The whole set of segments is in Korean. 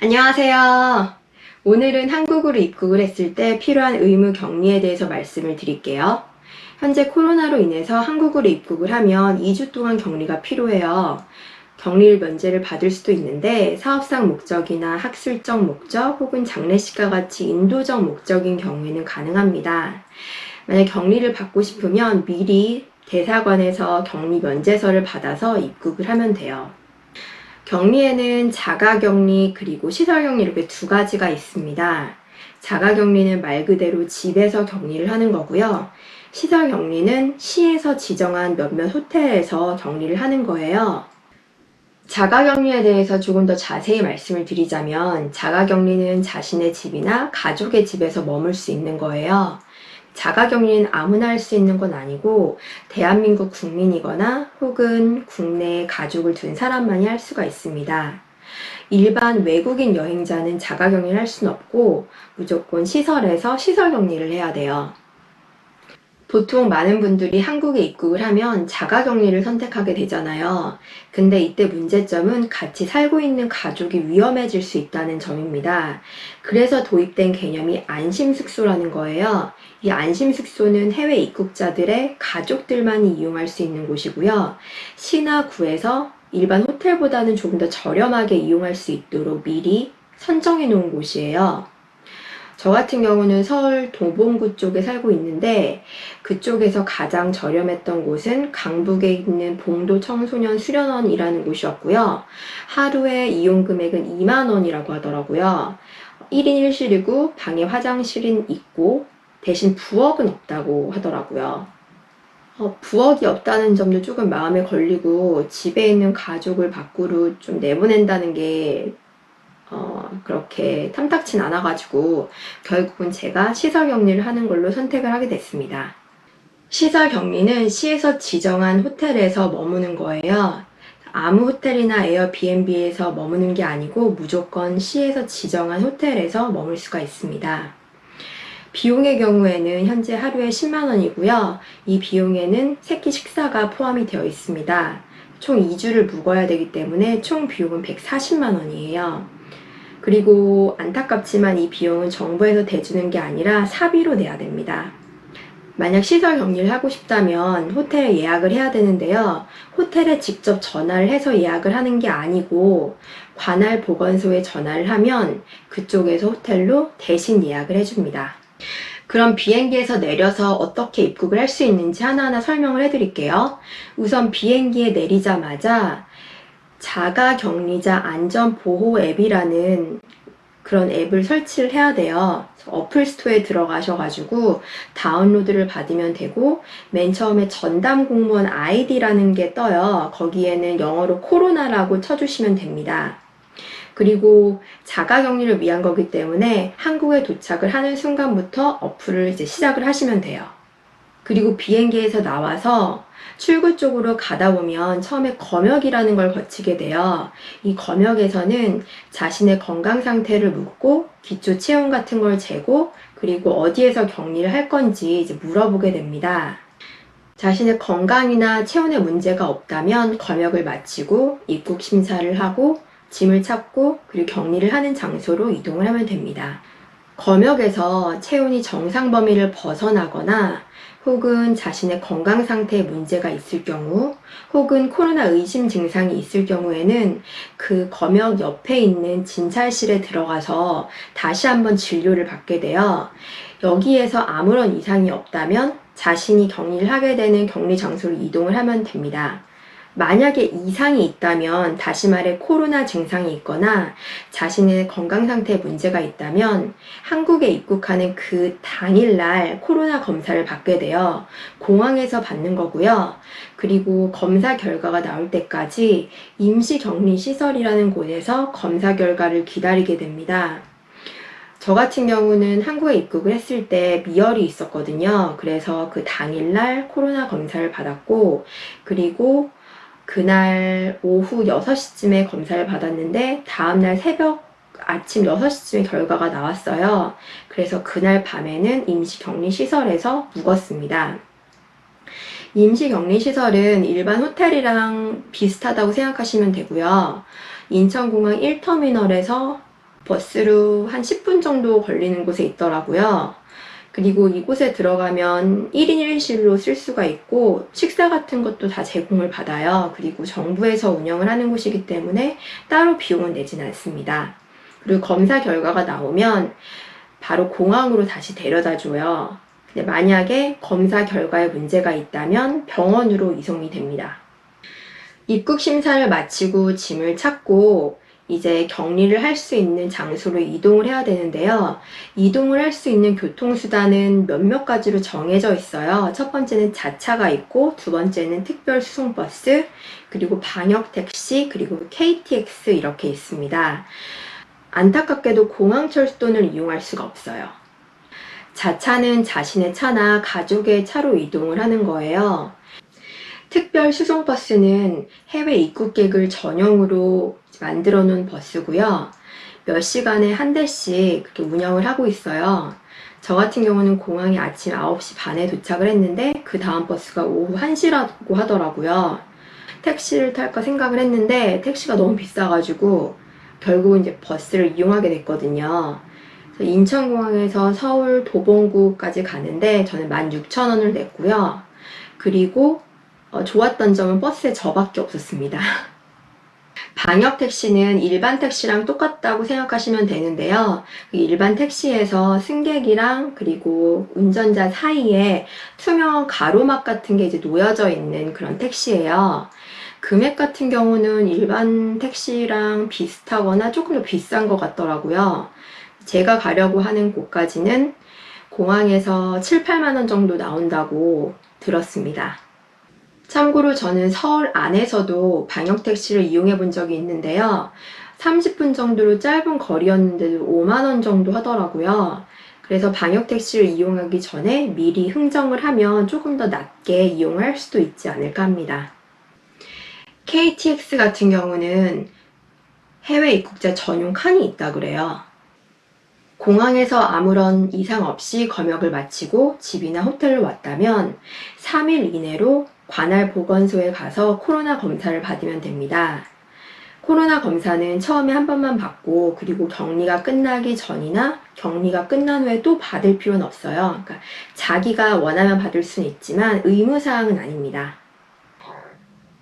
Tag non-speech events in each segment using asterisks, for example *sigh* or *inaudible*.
안녕하세요. 오늘은 한국으로 입국을 했을 때 필요한 의무 격리에 대해서 말씀을 드릴게요. 현재 코로나로 인해서 한국으로 입국을 하면 2주 동안 격리가 필요해요. 격리를 면제를 받을 수도 있는데 사업상 목적이나 학술적 목적 혹은 장례식과 같이 인도적 목적인 경우에는 가능합니다. 만약 격리를 받고 싶으면 미리 대사관에서 격리 면제서를 받아서 입국을 하면 돼요. 격리에는 자가격리 그리고 시설격리 이렇게 두 가지가 있습니다. 자가격리는 말 그대로 집에서 격리를 하는 거고요. 시설격리는 시에서 지정한 몇몇 호텔에서 격리를 하는 거예요. 자가격리에 대해서 조금 더 자세히 말씀을 드리자면 자가격리는 자신의 집이나 가족의 집에서 머물 수 있는 거예요. 자가격리는 아무나 할 수 있는 건 아니고 대한민국 국민이거나 혹은 국내에 가족을 둔 사람만이 할 수가 있습니다. 일반 외국인 여행자는 자가격리를 할 수는 없고 무조건 시설에서 시설격리를 해야 돼요. 보통 많은 분들이 한국에 입국을 하면 자가격리를 선택하게 되잖아요. 근데 이때 문제점은 같이 살고 있는 가족이 위험해질 수 있다는 점입니다. 그래서 도입된 개념이 안심숙소라는 거예요. 이 안심숙소는 해외 입국자들의 가족들만이 이용할 수 있는 곳이고요. 시나 구에서 일반 호텔보다는 조금 더 저렴하게 이용할 수 있도록 미리 선정해 놓은 곳이에요. 저 같은 경우는 서울 도봉구 쪽에 살고 있는데 그쪽에서 가장 저렴했던 곳은 강북에 있는 봉도 청소년 수련원이라는 곳이었고요. 하루에 이용 금액은 2만 원이라고 하더라고요. 1인 1실이고 방에 화장실은 있고 대신 부엌은 없다고 하더라고요. 어, 부엌이 없다는 점도 조금 마음에 걸리고 집에 있는 가족을 밖으로 좀 내보낸다는 게 어, 그렇게 탐탁진 않아가지고 결국은 제가 시설 격리를 하는 걸로 선택을 하게 됐습니다. 시설 격리는 시에서 지정한 호텔에서 머무는 거예요. 아무 호텔이나 에어비앤비에서 머무는 게 아니고 무조건 시에서 지정한 호텔에서 머물 수가 있습니다. 비용의 경우에는 현재 하루에 10만 원이고요. 이 비용에는 새끼 식사가 포함이 되어 있습니다. 총 2주를 묵어야 되기 때문에 총 비용은 140만 원이에요. 그리고 안타깝지만 이 비용은 정부에서 대주는 게 아니라 사비로 내야 됩니다. 만약 시설 격리를 하고 싶다면 호텔에 예약을 해야 되는데요. 호텔에 직접 전화를 해서 예약을 하는 게 아니고 관할 보건소에 전화를 하면 그쪽에서 호텔로 대신 예약을 해줍니다. 그럼 비행기에서 내려서 어떻게 입국을 할 수 있는지 하나하나 설명을 해드릴게요. 우선 비행기에 내리자마자 자가 격리자 안전 보호 앱이라는 그런 앱을 설치를 해야 돼요. 어플 스토어에 들어가셔가지고 다운로드를 받으면 되고 맨 처음에 전담 공무원 아이디라는 게 떠요. 거기에는 영어로 코로나라고 쳐주시면 됩니다. 그리고 자가 격리를 위한 거기 때문에 한국에 도착을 하는 순간부터 어플을 이제 시작을 하시면 돼요. 그리고 비행기에서 나와서 출구 쪽으로 가다 보면 처음에 검역이라는 걸 거치게 돼요. 이 검역에서는 자신의 건강 상태를 묻고 기초 체온 같은 걸 재고 그리고 어디에서 격리를 할 건지 이제 물어보게 됩니다. 자신의 건강이나 체온에 문제가 없다면 검역을 마치고 입국 심사를 하고 짐을 찾고 그리고 격리를 하는 장소로 이동을 하면 됩니다. 검역에서 체온이 정상 범위를 벗어나거나 혹은 자신의 건강 상태에 문제가 있을 경우 혹은 코로나 의심 증상이 있을 경우에는 그 검역 옆에 있는 진찰실에 들어가서 다시 한번 진료를 받게 돼요. 여기에서 아무런 이상이 없다면 자신이 격리를 하게 되는 격리 장소로 이동을 하면 됩니다. 만약에 이상이 있다면 다시 말해 코로나 증상이 있거나 자신의 건강 상태에 문제가 있다면 한국에 입국하는 그 당일날 코로나 검사를 받게 돼요. 공항에서 받는 거고요. 그리고 검사 결과가 나올 때까지 임시 격리 시설이라는 곳에서 검사 결과를 기다리게 됩니다. 저 같은 경우는 한국에 입국을 했을 때 미열이 있었거든요. 그래서 그 당일날 코로나 검사를 받았고, 그리고 그날 오후 6시쯤에 검사를 받았는데 다음날 새벽 아침 6시쯤에 결과가 나왔어요. 그래서 그날 밤에는 임시격리시설에서 묵었습니다. 임시격리시설은 일반 호텔이랑 비슷하다고 생각하시면 되고요. 인천공항 1터미널에서 버스로 한 10분 정도 걸리는 곳에 있더라고요. 그리고 이곳에 들어가면 1인 1실로 쓸 수가 있고 식사 같은 것도 다 제공을 받아요. 그리고 정부에서 운영을 하는 곳이기 때문에 따로 비용은 내진 않습니다. 그리고 검사 결과가 나오면 바로 공항으로 다시 데려다 줘요. 근데 만약에 검사 결과에 문제가 있다면 병원으로 이송이 됩니다. 입국 심사를 마치고 짐을 찾고 이제 격리를 할 수 있는 장소로 이동을 해야 되는데요. 이동을 할 수 있는 교통수단은 몇몇 가지로 정해져 있어요. 첫 번째는 자차가 있고, 두 번째는 특별 수송버스, 그리고 방역 택시, 그리고 KTX 이렇게 있습니다. 안타깝게도 공항철도는 이용할 수가 없어요. 자차는 자신의 차나 가족의 차로 이동을 하는 거예요. 특별 수송버스는 해외 입국객을 전용으로 만들어 놓은 버스고요. 몇 시간에 한 대씩 그렇게 운영을 하고 있어요. 저 같은 경우는 공항에 아침 9시 반에 도착을 했는데 그 다음 버스가 오후 1시라고 하더라고요. 택시를 탈까 생각을 했는데 택시가 너무 비싸가지고 결국은 이제 버스를 이용하게 됐거든요. 인천공항에서 서울 도봉구까지 가는데 저는 16,000원을 냈고요. 그리고 어, 좋았던 점은 버스에 저밖에 없었습니다. *laughs* 방역 택시는 일반 택시랑 똑같다고 생각하시면 되는데요. 그 일반 택시에서 승객이랑 그리고 운전자 사이에 투명 가로막 같은 게 이제 놓여져 있는 그런 택시예요. 금액 같은 경우는 일반 택시랑 비슷하거나 조금 더 비싼 것 같더라고요. 제가 가려고 하는 곳까지는 공항에서 7, 8만 원 정도 나온다고 들었습니다. 참고로 저는 서울 안에서도 방역 택시를 이용해 본 적이 있는데요. 30분 정도로 짧은 거리였는데도 5만 원 정도 하더라고요. 그래서 방역 택시를 이용하기 전에 미리 흥정을 하면 조금 더 낮게 이용할 수도 있지 않을까 합니다. KTX 같은 경우는 해외 입국자 전용 칸이 있다 그래요. 공항에서 아무런 이상 없이 검역을 마치고 집이나 호텔로 왔다면 3일 이내로 관할 보건소에 가서 코로나 검사를 받으면 됩니다. 코로나 검사는 처음에 한 번만 받고 그리고 격리가 끝나기 전이나 격리가 끝난 후에 또 받을 필요는 없어요. 그러니까 자기가 원하면 받을 수는 있지만 의무사항은 아닙니다.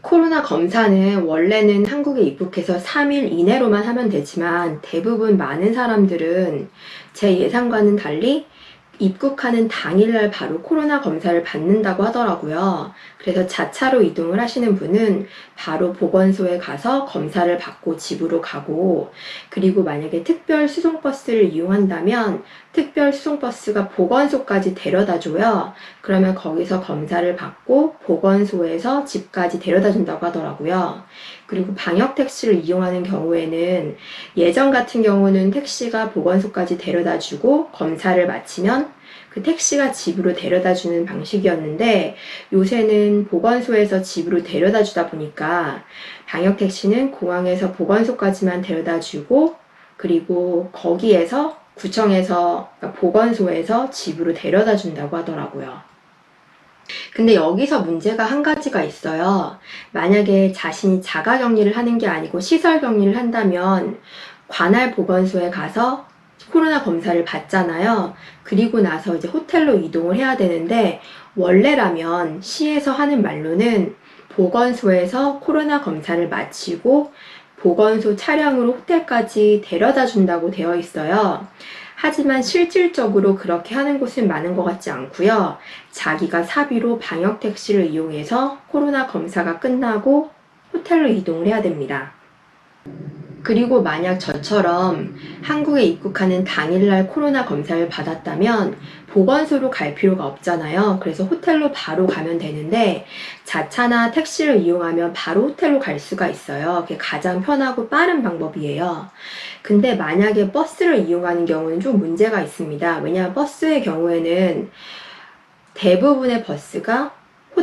코로나 검사는 원래는 한국에 입국해서 3일 이내로만 하면 되지만 대부분 많은 사람들은 제 예상과는 달리 입국하는 당일날 바로 코로나 검사를 받는다고 하더라고요. 그래서 자차로 이동을 하시는 분은 바로 보건소에 가서 검사를 받고 집으로 가고, 그리고 만약에 특별 수송버스를 이용한다면 특별 수송버스가 보건소까지 데려다 줘요. 그러면 거기서 검사를 받고 보건소에서 집까지 데려다 준다고 하더라고요. 그리고 방역 택시를 이용하는 경우에는 예전 같은 경우는 택시가 보건소까지 데려다 주고 검사를 마치면 그 택시가 집으로 데려다 주는 방식이었는데 요새는 보건소에서 집으로 데려다 주다 보니까 방역 택시는 공항에서 보건소까지만 데려다 주고 그리고 거기에서 구청에서 그러니까 보건소에서 집으로 데려다 준다고 하더라고요. 근데 여기서 문제가 한 가지가 있어요. 만약에 자신이 자가 격리를 하는 게 아니고 시설 격리를 한다면 관할 보건소에 가서 코로나 검사를 받잖아요. 그리고 나서 이제 호텔로 이동을 해야 되는데 원래라면 시에서 하는 말로는 보건소에서 코로나 검사를 마치고 보건소 차량으로 호텔까지 데려다 준다고 되어 있어요. 하지만 실질적으로 그렇게 하는 곳은 많은 것 같지 않고요. 자기가 사비로 방역 택시를 이용해서 코로나 검사가 끝나고 호텔로 이동을 해야 됩니다. 그리고 만약 저처럼 한국에 입국하는 당일날 코로나 검사를 받았다면 보건소로 갈 필요가 없잖아요. 그래서 호텔로 바로 가면 되는데 자차나 택시를 이용하면 바로 호텔로 갈 수가 있어요. 그게 가장 편하고 빠른 방법이에요. 근데 만약에 버스를 이용하는 경우는 좀 문제가 있습니다. 왜냐하면 버스의 경우에는 대부분의 버스가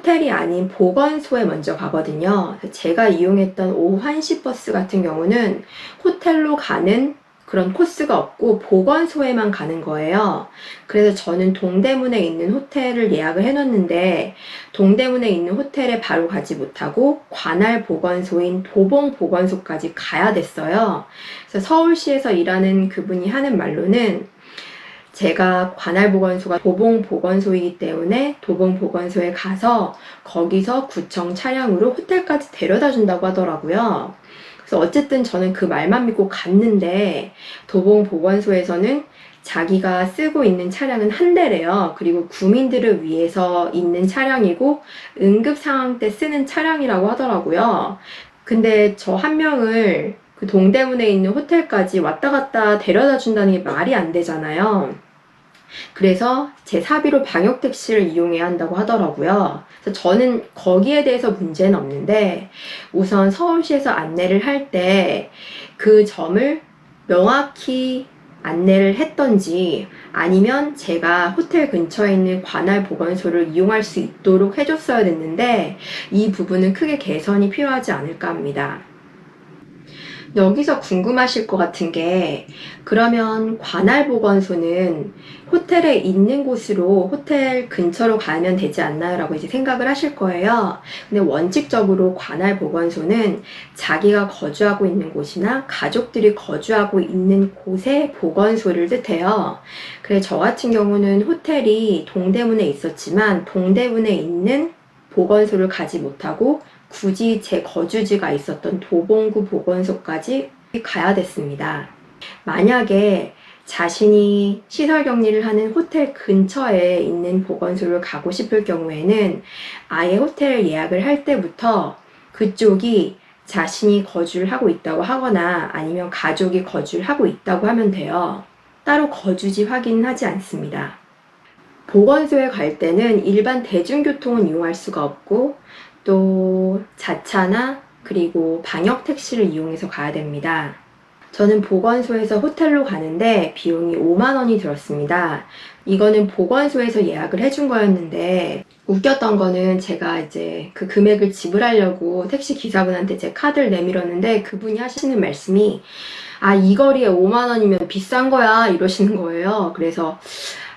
호텔이 아닌 보건소에 먼저 가거든요. 제가 이용했던 오후 1시 버스 같은 경우는 호텔로 가는 그런 코스가 없고 보건소에만 가는 거예요. 그래서 저는 동대문에 있는 호텔을 예약을 해놨는데 동대문에 있는 호텔에 바로 가지 못하고 관할 보건소인 도봉 보건소까지 가야 됐어요. 그래서 서울시에서 일하는 그분이 하는 말로는 제가 관할 보건소가 도봉 보건소이기 때문에 도봉 보건소에 가서 거기서 구청 차량으로 호텔까지 데려다 준다고 하더라고요. 그래서 어쨌든 저는 그 말만 믿고 갔는데 도봉 보건소에서는 자기가 쓰고 있는 차량은 한 대래요. 그리고 구민들을 위해서 있는 차량이고 응급 상황 때 쓰는 차량이라고 하더라고요. 근데 저 한 명을 그 동대문에 있는 호텔까지 왔다 갔다 데려다 준다는 게 말이 안 되잖아요. 그래서 제 사비로 방역 택시를 이용해야 한다고 하더라고요. 그래서 저는 거기에 대해서 문제는 없는데 우선 서울시에서 안내를 할 때 그 점을 명확히 안내를 했던지 아니면 제가 호텔 근처에 있는 관할 보건소를 이용할 수 있도록 해줬어야 됐는데 이 부분은 크게 개선이 필요하지 않을까 합니다. 여기서 궁금하실 것 같은 게 그러면 관할 보건소는 호텔에 있는 곳으로 호텔 근처로 가면 되지 않나요? 라고 이제 생각을 하실 거예요. 근데 원칙적으로 관할 보건소는 자기가 거주하고 있는 곳이나 가족들이 거주하고 있는 곳의 보건소를 뜻해요. 그래서 저 같은 경우는 호텔이 동대문에 있었지만 동대문에 있는 보건소를 가지 못하고 굳이 제 거주지가 있었던 도봉구 보건소까지 가야 됐습니다. 만약에 자신이 시설 격리를 하는 호텔 근처에 있는 보건소를 가고 싶을 경우에는 아예 호텔을 예약을 할 때부터 그쪽이 자신이 거주를 하고 있다고 하거나 아니면 가족이 거주를 하고 있다고 하면 돼요. 따로 거주지 확인은 하지 않습니다. 보건소에 갈 때는 일반 대중교통은 이용할 수가 없고 또 자차나 그리고 방역 택시를 이용해서 가야 됩니다. 저는 보건소에서 호텔로 가는데 비용이 5만 원이 들었습니다. 이거는 보건소에서 예약을 해준 거였는데 웃겼던 거는 제가 이제 그 금액을 지불하려고 택시 기사분한테 제 카드를 내밀었는데 그분이 하시는 말씀이 아, 이 거리에 5만 원이면 비싼 거야 이러시는 거예요. 그래서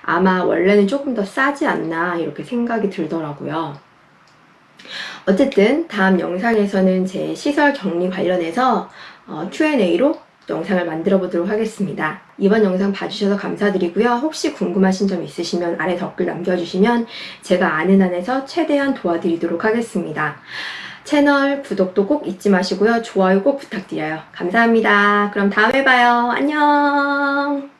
아마 원래는 조금 더 싸지 않나 이렇게 생각이 들더라고요. 어쨌든 다음 영상에서는 제 시설 격리 관련해서 어, Q&A로 영상을 만들어 보도록 하겠습니다. 이번 영상 봐주셔서 감사드리고요. 혹시 궁금하신 점 있으시면 아래 댓글 남겨주시면 제가 아는 한에서 최대한 도와드리도록 하겠습니다. 채널 구독도 꼭 잊지 마시고요. 좋아요 꼭 부탁드려요. 감사합니다. 그럼 다음에 봐요. 안녕!